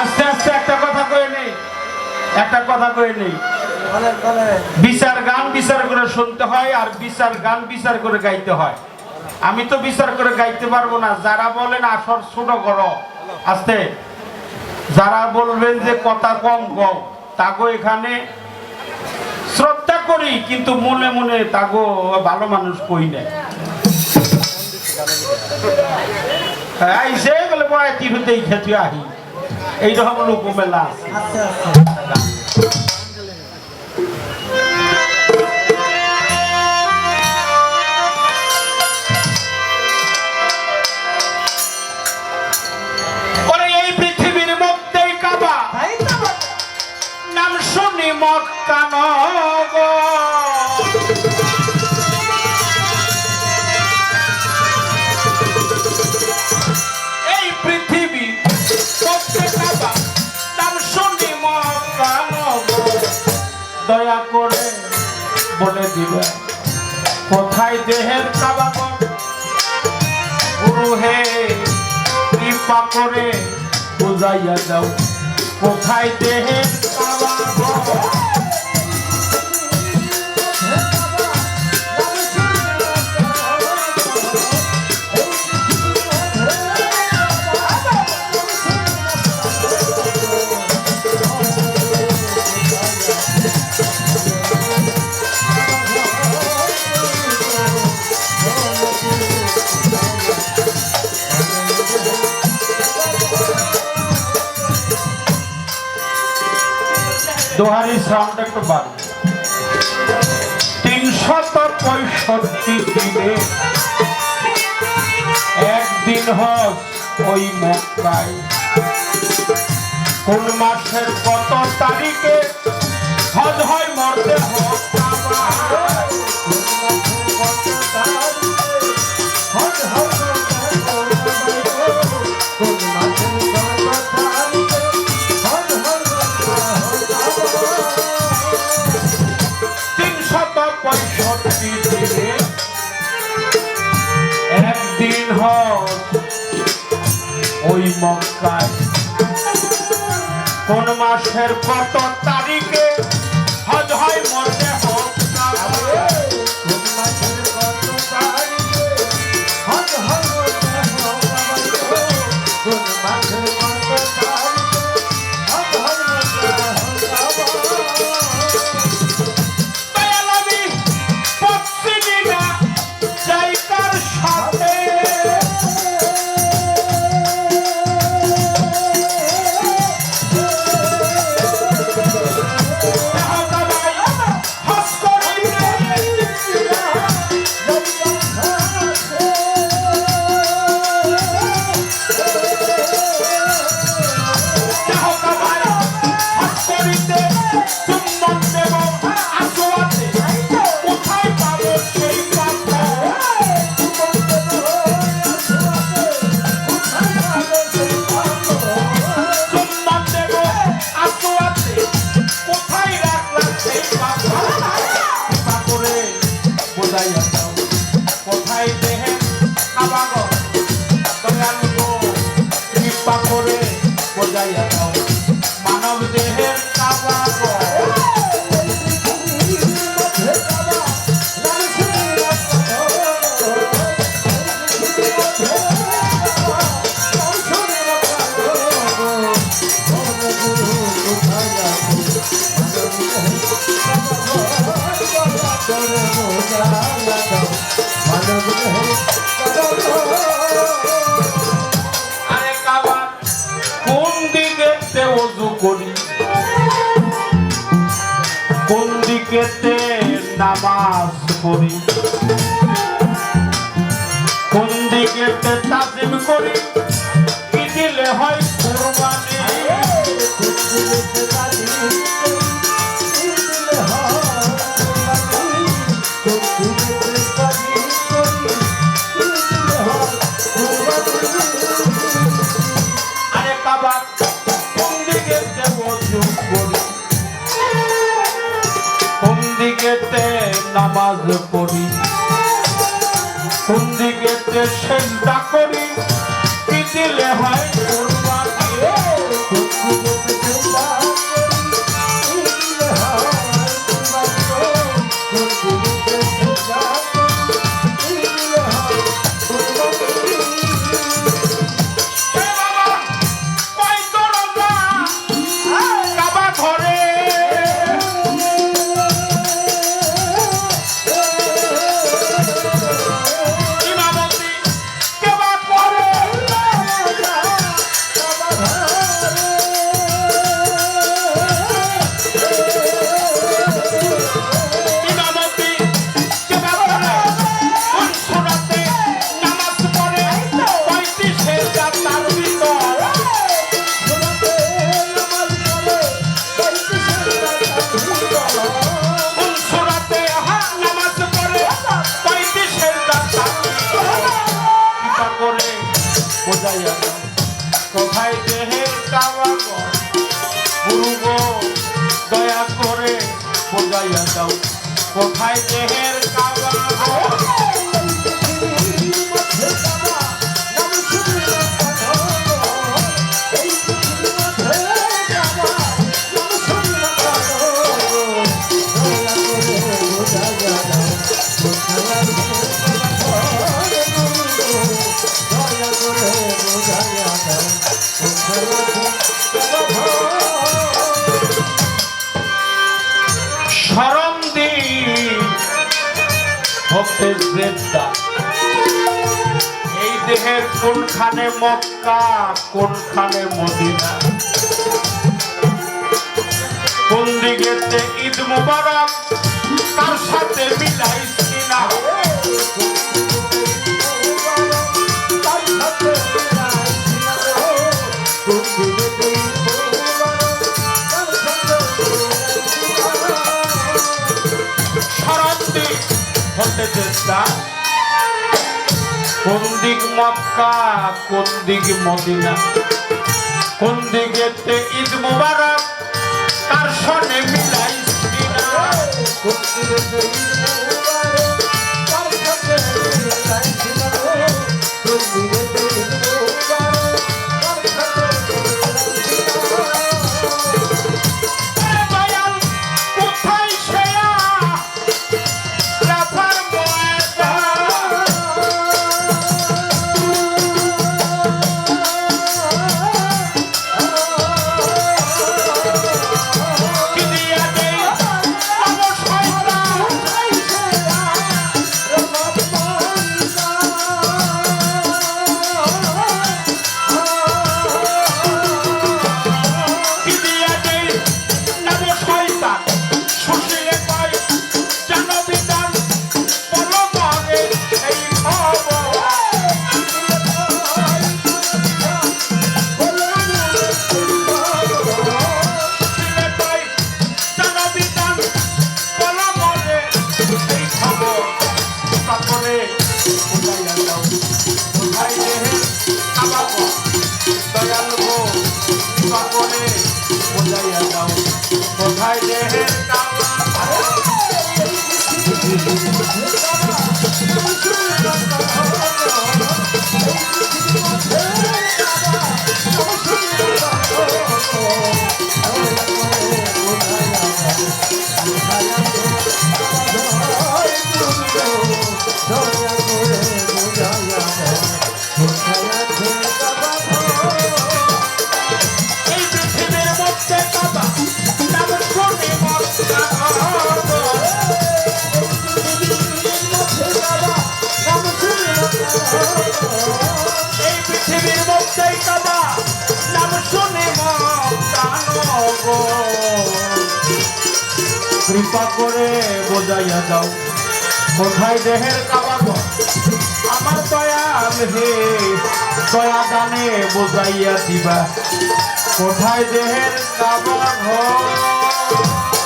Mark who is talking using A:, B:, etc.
A: আস্তে আস্তে একটা কথা কয়ে নেই। একটা কথা কয়ে নেই। বিচার গান বিচার করে শুনতে হয় আর বিচার গান বিচার করে গাইতে হয়। আমি তো বিচার করে গাইতে পারব না। যারা বলেন আসর ছোট করো। আস্তে। যারা বলবেন যে কথা কম কম তাগো এখানে শ্রদ্ধা করি কিন্তু মনে মনে তাগো ভালো মানুষ কই না আইসে বলে বয় হতেই খেতে আহি। এইরকম লোক মেলা। আছে কোথায় দেহের কাবাগর গুরু হে কৃপা করে বুঝাইয়া দাও কোথায় দেহের কাবাগর দোহারি সাউন্ড একটু বাড়ি তিনশত পঁয়ষট্টি দিনে একদিন হজ ওই মক্কায়। কোন মাসের কত তারিখে হজ হয় মরতে হজ হজ ওই মক্কায় কোন মাসের কত তারিখে হজ হয় মরতে হজ কাবায়। দয়ালবি কোথায় দেহের কাবাগর? পড়ি কোন দিকেতে তাজিম করি, কি দিলে হয় কুরবানি? আরে কাবার কোন দিকেতে ওযু করি? কোন দিকেতে নামাজ পড়ি। কোন দিকে সেজদা করি কোথায় দেহের কাবা হতে জেদ্দা এই দেহের কোনখানে মক্কা, কোনখানে মদিনা? কোন দিকে ঈদ মুবারক, তার সাথে মিলাইছি না। হতে জেদ্দা কোন দিক মক্কা, কোন দিক মদিনা? কোন দিকে ঈদ মুবারক? তার সনে মিলাই না। দয়াল কৃপা করে বোঝাইয়া যাও কোথায় দেহের কাবা ঘর? আমার দয়াল হে, দয়া দানে বোঝাইয়া দিবা কোথায় দেহের কাবা ঘর